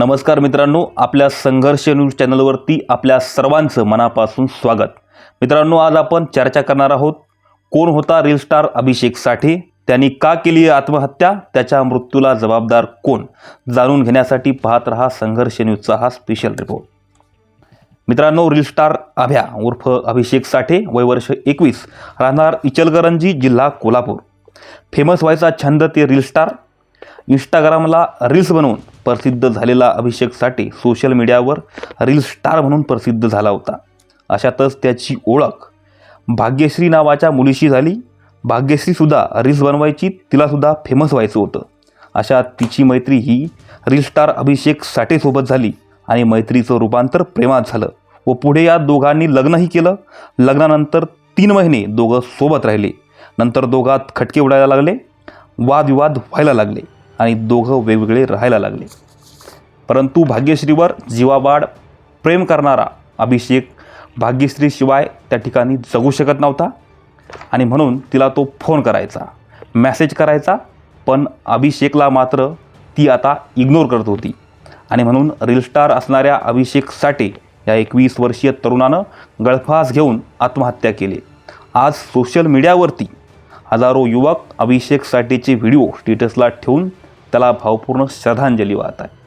नमस्कार मित्रांनो आपल्या संघर्ष न्यूज चॅनलवरती आपल्या सर्वांचं मनापासून स्वागत. मित्रांनो आज आपण चर्चा करणार आहोत कोण होता रील स्टार अभिषेक साठे? त्यांनी का केली आहे आत्महत्या? त्याच्या मृत्यूला जबाबदार कोण? जाणून घेण्यासाठी पाहत रहा संघर्ष न्यूजचा हा स्पेशल रिपोर्ट मित्रांनो रील स्टार अभ्या उर्फ अभिषेक साठे वय वर्ष एकवीस राहणार इचलकरंजी जिल्हा कोल्हापूर. फेमस व्हायचा छंद ते रील स्टार इंस्टाग्रामला रील्स बनवून प्रसिद्ध झालेला अभिषेक साठे सोशल मीडियावर रील स्टार म्हणून प्रसिद्ध झाला होता. अशातच त्याची ओळख भाग्यश्री नावाच्या मुलीशी झाली. भाग्यश्रीसुद्धा रील्स बनवायची तिलासुद्धा फेमस व्हायचं होतं. अशा तिची मैत्री ही रील स्टार अभिषेक साठेसोबत झाली आणि मैत्रीचं रूपांतर प्रेमात झालं व पुढे या दोघांनी लग्नही केलं. लग्नानंतर तीन महिने दोघं सोबत राहिले. नंतर दोघात खटके उडायला लागले. वादविवाद व्हायला लागले. आणि दोघं वेगवेगळे राहायला लागले. परंतु भाग्यश्रीवर जीवाबाड प्रेम करणारा अभिषेक भाग्यश्रीशिवाय त्या ठिकाणी जगू शकत नव्हता. आणि म्हणून तिला तो फोन करायचा मॅसेज करायचा पण अभिषेकला मात्र ती आता इग्नोर करत होती. आणि म्हणून रील स्टार असणाऱ्या अभिषेक साठे या एकवीस वर्षीय तरुणानं गळफास घेऊन आत्महत्या केली. आज सोशल मीडियावरती हजारो युवक अभिषेक साठेचे व्हिडिओ स्टेटसला ठेवून त्याला भावपूर्ण श्रद्धांजली वाहत आहे.